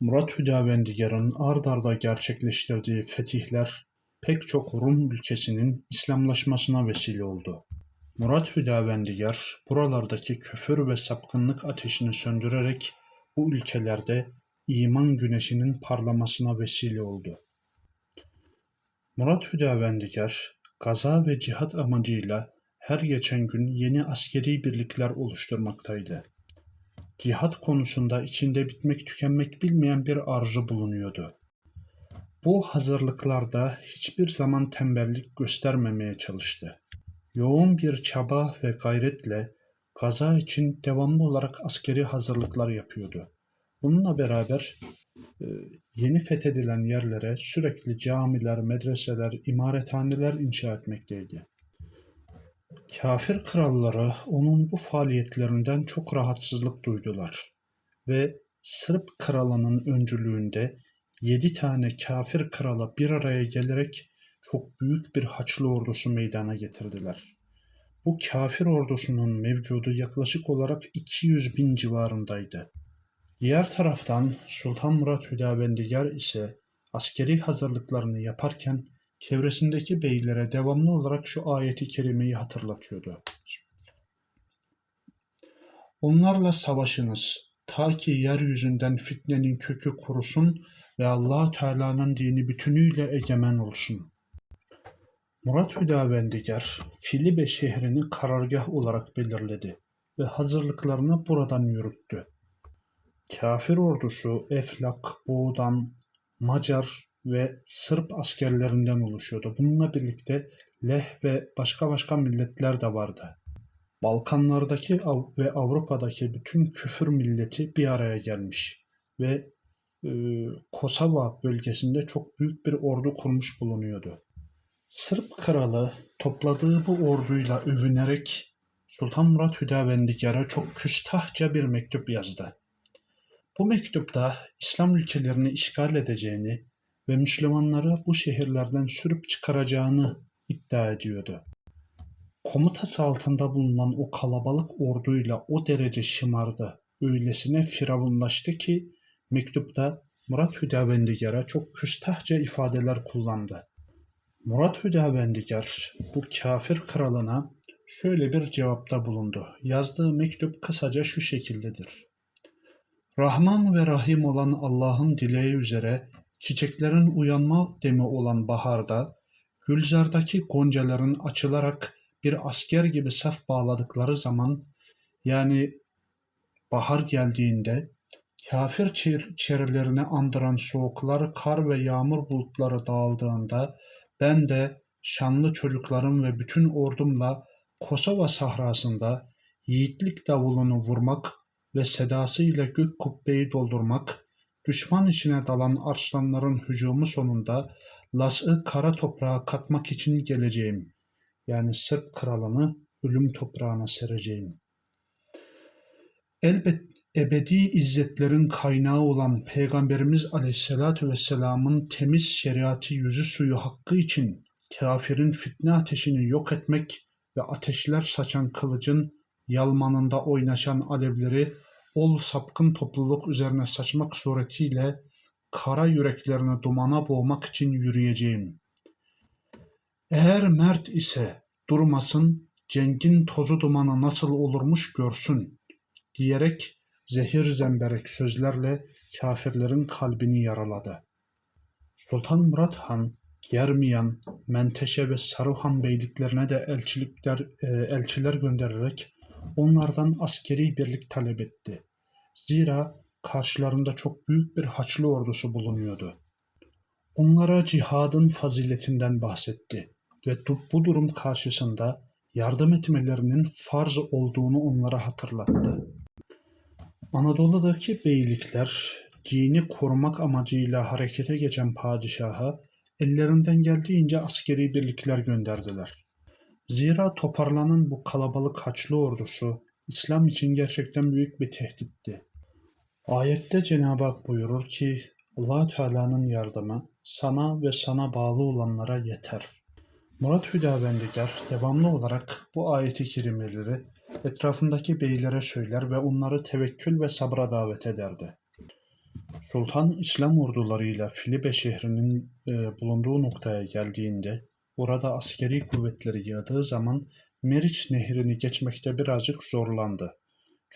Murat Hüdavendigar'ın ard arda gerçekleştirdiği fetihler pek çok Rum ülkesinin İslamlaşmasına vesile oldu. Murat Hüdavendigar buralardaki küfür ve sapkınlık ateşini söndürerek bu ülkelerde iman güneşinin parlamasına vesile oldu. Murat Hüdavendigar gaza ve cihat amacıyla her geçen gün yeni askeri birlikler oluşturmaktaydı. Cihat konusunda içinde bitmek tükenmek bilmeyen bir arzu bulunuyordu. Bu hazırlıklarda hiçbir zaman tembellik göstermemeye çalıştı. Yoğun bir çaba ve gayretle gaza için devamlı olarak askeri hazırlıklar yapıyordu. Bununla beraber e, yeni fethedilen yerlere sürekli camiler, medreseler, imarethaneler inşa etmekteydi. Kafir kralları onun bu faaliyetlerinden çok rahatsızlık duydular ve Sırp kralının öncülüğünde yedi tane kafir krala bir araya gelerek çok büyük bir Haçlı ordusu meydana getirdiler. Bu kafir ordusunun mevcudu yaklaşık olarak 200 bin civarındaydı. Diğer taraftan Sultan Murat Hüdavendigar ise askeri hazırlıklarını yaparken çevresindeki beylere devamlı olarak şu ayeti kerimeyi hatırlatıyordu. Onlarla savaşınız ta ki yeryüzünden fitnenin kökü kurusun ve allah Teala'nın dini bütünüyle egemen olsun. Murat Hüdavendigar, Filibe şehrini karargah olarak belirledi ve hazırlıklarını buradan yürüttü. Kafir ordusu Eflak, Boğdan, Macar ve Sırp askerlerinden oluşuyordu. Bununla birlikte Leh ve başka başka milletler de vardı. Balkanlardaki ve Avrupa'daki bütün küfür milleti bir araya gelmiş ve e, Kosova bölgesinde çok büyük bir ordu kurmuş bulunuyordu. Sırp kralı topladığı bu orduyla övünerek Sultan Murat Hüdavendigar'a çok küstahça bir mektup yazdı. Bu mektupta İslam ülkelerini işgal edeceğini ve Müslümanları bu şehirlerden sürüp çıkaracağını iddia ediyordu. Komutası altında bulunan o kalabalık orduyla o derece şımardı, öylesine firavunlaştı ki mektupta Murat Hüdavendigar'a çok küstahça ifadeler kullandı. Murat Hüdavendigar bu kafir kralına şöyle bir cevapta bulundu. Yazdığı mektup kısaca şu şekildedir. Rahman ve Rahim olan Allah'ın dileği üzere çiçeklerin uyanma demi olan baharda, gülzardaki goncaların açılarak bir asker gibi saf bağladıkları zaman, yani bahar geldiğinde, kafir çerilerini andıran soğuklar, kar ve yağmur bulutları dağıldığında, ben de şanlı çocuklarım ve bütün ordumla Kosova sahrasında yiğitlik davulunu vurmak ve sedasıyla gök kubbeyi doldurmak, düşman içine dalan arslanların hücumu sonunda Las'ı kara toprağa katmak için geleceğim. Yani Sırp kralını ölüm toprağına sereceğim. Elbet ebedi izzetlerin kaynağı olan Peygamberimiz Aleyhisselatü Vesselam'ın temiz şeriatı yüzü suyu hakkı için kafirin fitne ateşini yok etmek ve ateşler saçan kılıcın yalmanında oynaşan alevleri ol sapkın topluluk üzerine saçmak suretiyle kara yüreklerini dumana boğmak için yürüyeceğim. Eğer mert ise durmasın, cengin tozu dumanı nasıl olurmuş görsün, diyerek zehir zemberek sözlerle kafirlerin kalbini yaraladı. Sultan Murat Han, Germiyan, Menteşe ve Saruhan beyliklerine de elçilikler, e, elçiler göndererek onlardan askeri birlik talep etti. Zira karşılarında çok büyük bir Haçlı ordusu bulunuyordu. Onlara cihadın faziletinden bahsetti ve bu durum karşısında yardım etmelerinin farz olduğunu onlara hatırlattı. Anadolu'daki beylikler dini korumak amacıyla harekete geçen padişaha ellerinden geldiğince askeri birlikler gönderdiler. Zira toparlanan bu kalabalık Haçlı ordusu İslam için gerçekten büyük bir tehditti. Ayette Cenab-ı Hak buyurur ki allah Teala'nın yardımı sana ve sana bağlı olanlara yeter. Murat Hüdavendigar devamlı olarak bu ayeti kerimeleri etrafındaki beylere söyler ve onları tevekkül ve sabra davet ederdi. Sultan İslam ordularıyla Filibe şehrinin e, bulunduğu noktaya geldiğinde orada askeri kuvvetleri yağdığı zaman Meriç nehrini geçmekte birazcık zorlandı.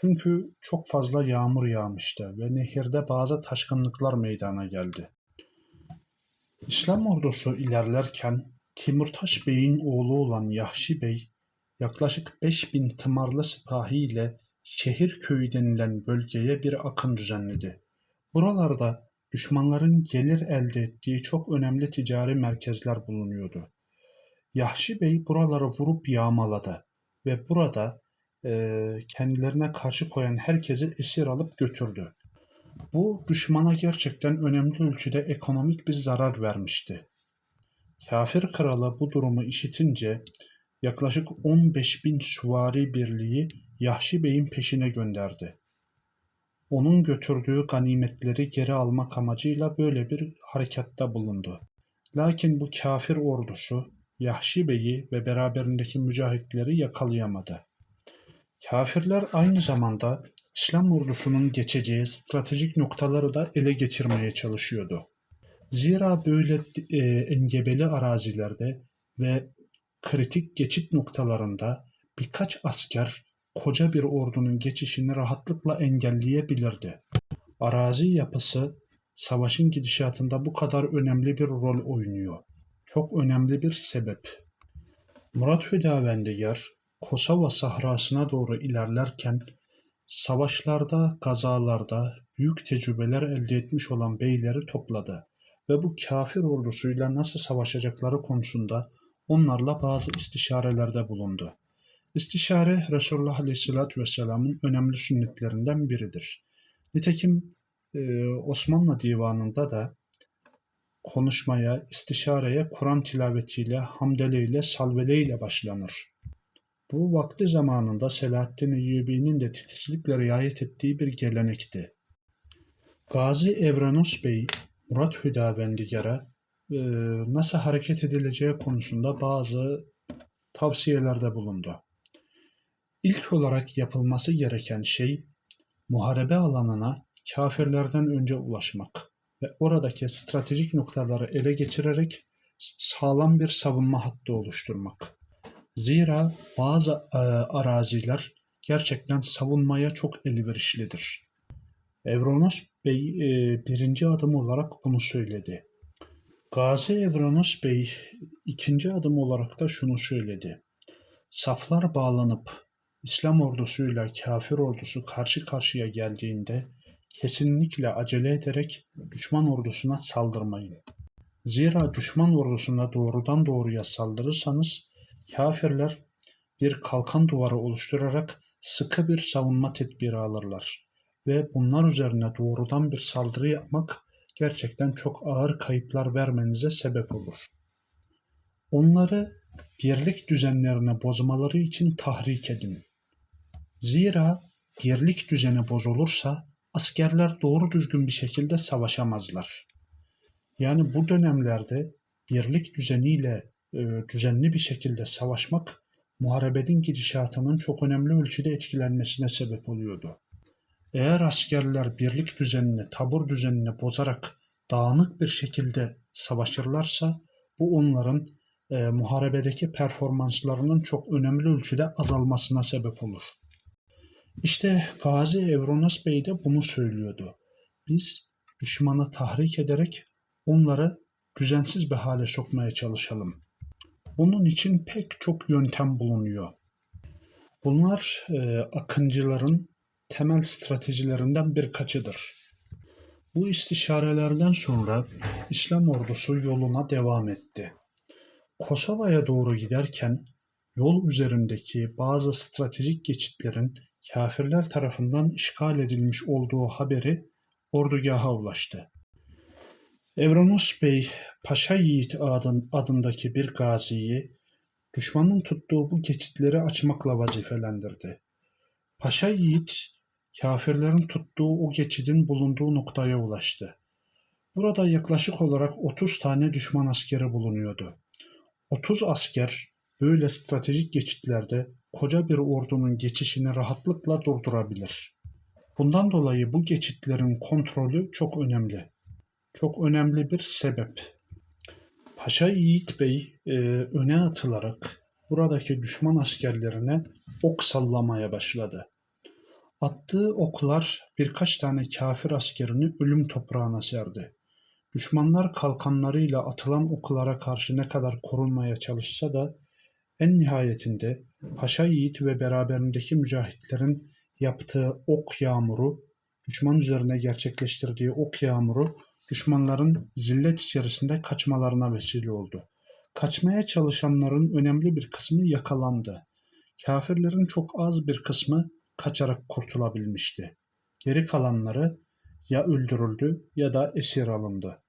Çünkü çok fazla yağmur yağmıştı ve nehirde bazı taşkınlıklar meydana geldi. İslam ordusu ilerlerken Timurtaş Bey'in oğlu olan Yahşi Bey yaklaşık 5000 tımarlı sipahi ile şehir köyü denilen bölgeye bir akın düzenledi. Buralarda düşmanların gelir elde ettiği çok önemli ticari merkezler bulunuyordu. Yahşi Bey buraları vurup yağmaladı ve burada kendilerine karşı koyan herkesi esir alıp götürdü. Bu düşmana gerçekten önemli ölçüde ekonomik bir zarar vermişti. Kafir kralı bu durumu işitince yaklaşık 15 bin süvari birliği Yahşi Bey'in peşine gönderdi. Onun götürdüğü ganimetleri geri almak amacıyla böyle bir harekatta bulundu. Lakin bu kafir ordusu Yahşi Bey'i ve beraberindeki mücahitleri yakalayamadı. Kafirler aynı zamanda İslam ordusunun geçeceği stratejik noktaları da ele geçirmeye çalışıyordu. Zira böyle e, engebeli arazilerde ve kritik geçit noktalarında birkaç asker koca bir ordunun geçişini rahatlıkla engelleyebilirdi. Arazi yapısı savaşın gidişatında bu kadar önemli bir rol oynuyor. Çok önemli bir sebep. Murat Hüdavendigar Kosova sahrasına doğru ilerlerken savaşlarda, gazalarda büyük tecrübeler elde etmiş olan beyleri topladı ve bu kafir ordusuyla nasıl savaşacakları konusunda onlarla bazı istişarelerde bulundu. İstişare Resulullah Aleyhisselatü Vesselam'ın önemli sünnetlerinden biridir. Nitekim e, Osmanlı Divanı'nda da konuşmaya, istişareye Kur'an tilavetiyle, hamdeleyle, salveleyle başlanır. Bu vakti zamanında Selahaddin Eyyubi'nin de titizlikle riayet ettiği bir gelenekti. Gazi Evranos Bey, Murat Hüdavendigar'a e, nasıl hareket edileceği konusunda bazı tavsiyelerde bulundu. İlk olarak yapılması gereken şey muharebe alanına kafirlerden önce ulaşmak ve oradaki stratejik noktaları ele geçirerek sağlam bir savunma hattı oluşturmak. Zira bazı e, araziler gerçekten savunmaya çok elverişlidir. Evronos Bey e, birinci adım olarak bunu söyledi. Gazi Evronos Bey ikinci adım olarak da şunu söyledi. Saflar bağlanıp İslam ordusuyla kafir ordusu karşı karşıya geldiğinde kesinlikle acele ederek düşman ordusuna saldırmayın. Zira düşman ordusuna doğrudan doğruya saldırırsanız kafirler bir kalkan duvarı oluşturarak sıkı bir savunma tedbiri alırlar ve bunlar üzerine doğrudan bir saldırı yapmak gerçekten çok ağır kayıplar vermenize sebep olur. Onları birlik düzenlerine bozmaları için tahrik edin. Zira birlik düzeni bozulursa askerler doğru düzgün bir şekilde savaşamazlar. Yani bu dönemlerde birlik düzeniyle e, düzenli bir şekilde savaşmak muharebenin gidişatının çok önemli ölçüde etkilenmesine sebep oluyordu. Eğer askerler birlik düzenini, tabur düzenini bozarak dağınık bir şekilde savaşırlarsa bu onların e, muharebedeki performanslarının çok önemli ölçüde azalmasına sebep olur. İşte Gazi Evronas Bey de bunu söylüyordu. Biz düşmanı tahrik ederek onları düzensiz bir hale sokmaya çalışalım. Bunun için pek çok yöntem bulunuyor. Bunlar e, akıncıların temel stratejilerinden birkaçıdır. Bu istişarelerden sonra İslam ordusu yoluna devam etti. Kosova'ya doğru giderken yol üzerindeki bazı stratejik geçitlerin kafirler tarafından işgal edilmiş olduğu haberi ordugaha ulaştı. Evronos Bey, Paşa Yiğit adındaki bir gaziyi düşmanın tuttuğu bu geçitleri açmakla vazifelendirdi. Paşa Yiğit, kafirlerin tuttuğu o geçidin bulunduğu noktaya ulaştı. Burada yaklaşık olarak 30 tane düşman askeri bulunuyordu. 30 asker böyle stratejik geçitlerde koca bir ordunun geçişini rahatlıkla durdurabilir. Bundan dolayı bu geçitlerin kontrolü çok önemli. Çok önemli bir sebep. Paşa Yiğit Bey e, öne atılarak buradaki düşman askerlerine ok sallamaya başladı. Attığı oklar birkaç tane kafir askerini ölüm toprağına serdi. Düşmanlar kalkanlarıyla atılan oklara karşı ne kadar korunmaya çalışsa da en nihayetinde Paşa Yiğit ve beraberindeki mücahitlerin yaptığı ok yağmuru, düşman üzerine gerçekleştirdiği ok yağmuru düşmanların zillet içerisinde kaçmalarına vesile oldu. Kaçmaya çalışanların önemli bir kısmı yakalandı. Kafirlerin çok az bir kısmı kaçarak kurtulabilmişti. Geri kalanları ya öldürüldü ya da esir alındı.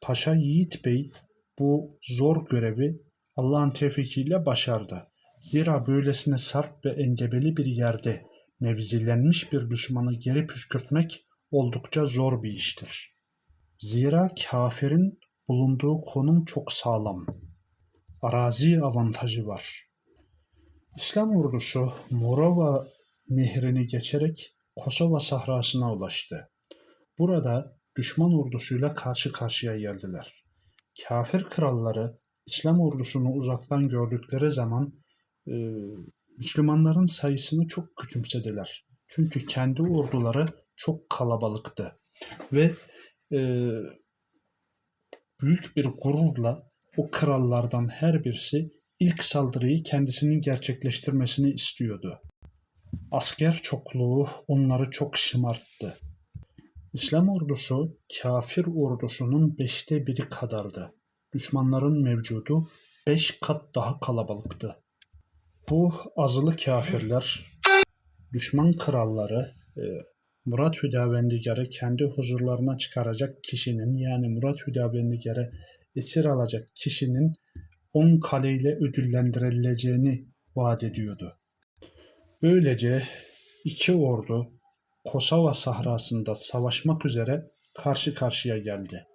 Paşa Yiğit Bey bu zor görevi Allah'ın tevfikiyle başardı. Zira böylesine sarp ve engebeli bir yerde mevzilenmiş bir düşmanı geri püskürtmek oldukça zor bir iştir. Zira kafirin bulunduğu konum çok sağlam. Arazi avantajı var. İslam ordusu Morava nehrini geçerek Kosova sahrasına ulaştı. Burada düşman ordusuyla karşı karşıya geldiler. Kafir kralları İslam ordusunu uzaktan gördükleri zaman e, Müslümanların sayısını çok küçümsediler. Çünkü kendi orduları çok kalabalıktı ve e, büyük bir gururla o krallardan her birisi ilk saldırıyı kendisinin gerçekleştirmesini istiyordu. Asker çokluğu onları çok şımarttı. İslam ordusu kafir ordusunun beşte biri kadardı. Düşmanların mevcudu beş kat daha kalabalıktı. Bu azılı kafirler, düşman kralları, e, Murat Hüdavendigar'ı kendi huzurlarına çıkaracak kişinin yani Murat Hüdavendigar'ı esir alacak kişinin 10 kaleyle ödüllendirileceğini vaat ediyordu. Böylece iki ordu Kosova sahrasında savaşmak üzere karşı karşıya geldi.